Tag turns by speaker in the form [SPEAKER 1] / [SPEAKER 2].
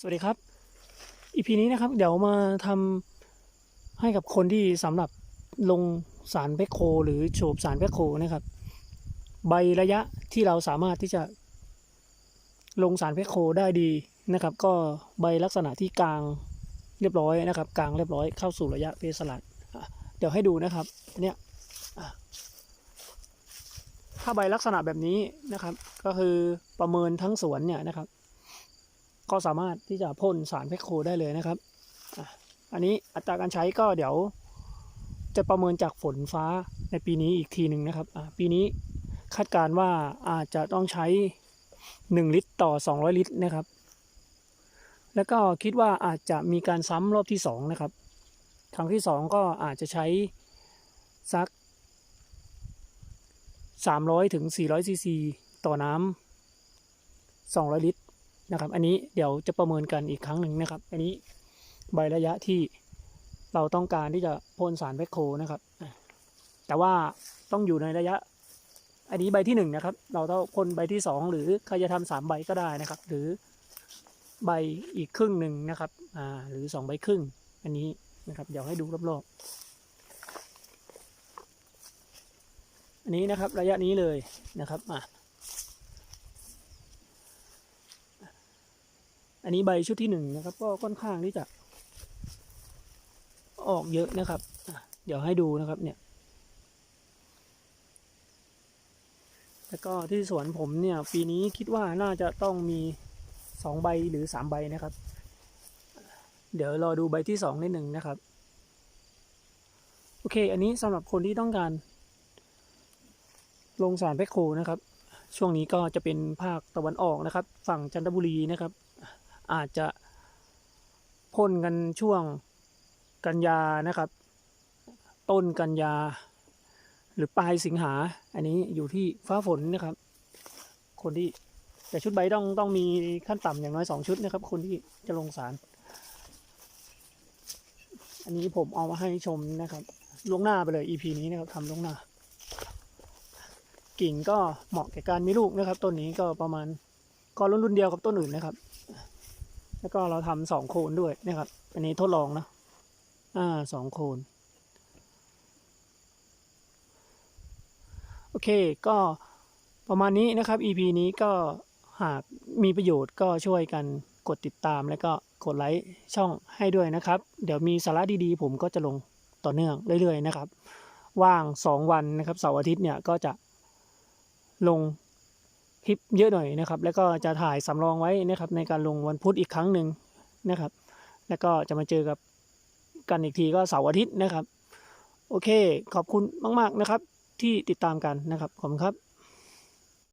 [SPEAKER 1] สวัสดีครับอีพีนี้นะครับ เดี๋ยวมาทำให้กับคนที่สำหรับลงสารแบคโค หรือโฉบสารแบคโคนะครับ ใบระยะที่เราสามารถที่จะลงสารแบคโคได้ดีนะครับ ก็ใบลักษณะที่กลางเรียบร้อยนะครับกลางเรียบร้อยเข้าสู่ระยะเพสลัดเดี๋ยวให้ดูนะครับเนี่ยถ้าใบลักษณะแบบนี้นะครับ ก็คือประเมินทั้งสวนเนี่ยนะครับ ก็สามารถที่จะพ่นสารแพคโคได้เลยนะครับ อันนี้อัตราการใช้ก็เดี๋ยวจะประเมินจากฝนฟ้าในปีนี้อีกทีหนึ่งนะครับ ปีนี้คาดการณ์ว่าอาจจะต้องใช้ 1 ลิตรต่อ 200 ลิตรนะครับ แล้วก็คิดว่าอาจจะมีการซ้ำรอบที่ 2 นะครับ ครั้งที่ 2 ก็อาจจะใช้สัก 300 ถึง 400 ซีซี ต่อน้ำ200 ลิตร นะครับ อันนี้เดี๋ยวจะประเมินกันอีกครั้งหนึ่งนะครับ อันนี้ใบระยะที่เราต้องการที่จะพ่นสารแบคโคนะครับ แต่ว่าต้องอยู่ในระยะ อันนี้ใบที่หนึ่งนะครับ เราต้องพ่นใบที่สองหรือใครจะทำสามใบก็ได้นะครับ หรือใบอีกครึ่งหนึ่งนะครับ อ่า หรือสองใบครึ่ง อันนี้นะครับ เดี๋ยวให้ดูรอบๆ อันนี้นะครับระยะนี้เลยนะครับ อะ อันนี้ใบชุดที่หนึ่งนะครับ ก็ค่อนข้างที่จะ ออกเยอะนะครับ เดี๋ยวให้ดูนะครับเนี่ย แล้วก็ที่สวนผมเนี่ย ปีนี้คิดว่าน่าจะต้องมีสองใบหรือสามใบนะครับ เดี๋ยวรอดูใบที่สองนิดหนึ่งนะครับ โอเค อันนี้สำหรับคนที่ต้องการ ลงสารแพคโคนะครับช่วงนี้ก็จะเป็นภาคตะวันออกนะครับ ฝั่งจันทบุรีนะครับ อาจจะพ่นกันช่วงกันยานะครับ ต้นกันยา หรือปลายสิงหา อันนี้อยู่ที่ฟ้าฝนนะครับ คนที่แต่ชุดใบต้องต้องมีขั้นต่ำอย่างน้อยสองชุดนะครับ คนที่จะลงสาร อันนี้ผมเอามาให้ชมนะครับล่วงหน้าไปเลย EP นี้นะครับทำล่วงหน้า กิ่งก็เหมาะแก่การมีลูกนะครับ ต้นนี้ก็ประมาณก็รุ่นรุ่นเดียวกับต้นอื่นนะครับ แล้วก็เราทำสองโคนด้วยนะครับ อันนี้ทดลองนะอ่าสองโคนโอเคก็ประมาณนี้นะครับ EP นี้ก็หากมีประโยชน์ก็ช่วยกันกดติดตามแล้วก็กดไลค์ช่องให้ด้วยนะครับ เดี๋ยวมีสาระดีๆ ผมก็จะลงต่อเนื่องเรื่อยๆนะครับ ว่าง 2 วันนะครับเสาร์อาทิตย์เนี่ยก็จะลง คลิปเยอะหน่อยนะครับ แล้วก็จะถ่ายสำรองไว้นะครับ ในการลงวันพุธอีกครั้งหนึ่งนะครับ แล้วก็จะมาเจอกับกันอีกทีก็เสาร์อาทิตย์นะครับ โอเค ขอบคุณมาก ๆนะครับ ที่ติดตามกันนะครับขอบคุณครับ